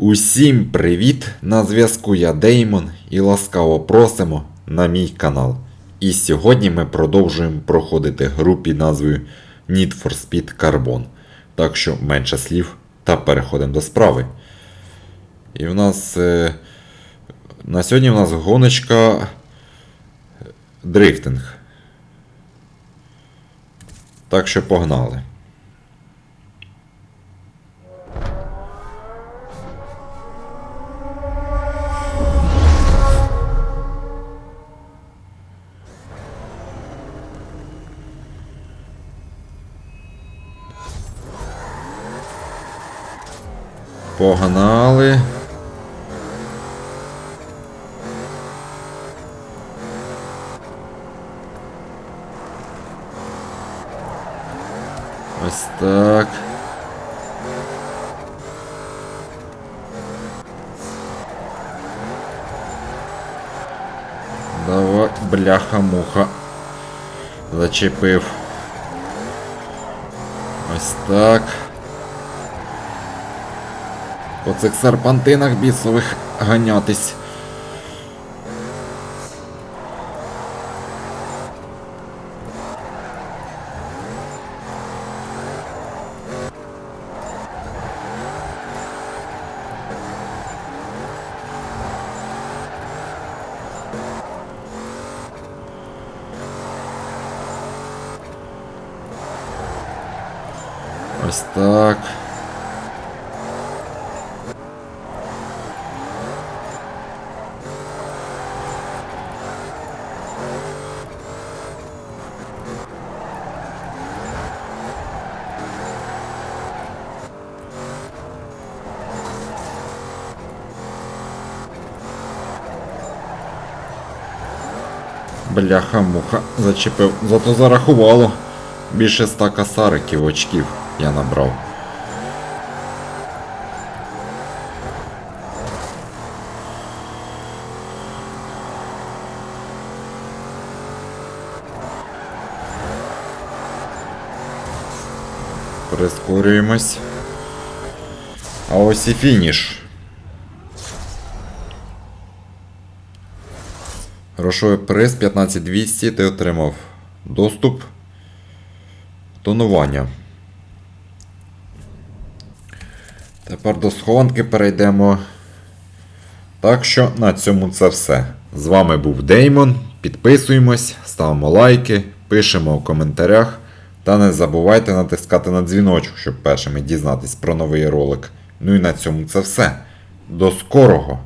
Усім привіт! На зв'язку я Деймон і ласкаво просимо на мій канал. І сьогодні ми продовжуємо проходити гру під назвою Need for Speed Carbon. Так що менше слів та переходимо до справи. І в нас е, на сьогодні в нас гоночка дрифтинг. Так що погнали. Погнали. Ось так. Давай, бляха-муха. Зачепив. Ось так. По цих серпантинах бісових ганятись. Ось так. Бляха-муха зачепив. Зато зарахувало. Більше ста касариків очків я набрав. Прискорюємось. А ось і фініш. Грошовий приз 15200 ти отримав доступ тонування. Тепер до схованки перейдемо. Так що на цьому це все. З вами був Деймон. Підписуємось, ставимо лайки, пишемо у коментарях. Та не забувайте натискати на дзвіночок, щоб першими дізнатись про новий ролик. Ну і на цьому це все. До скорого!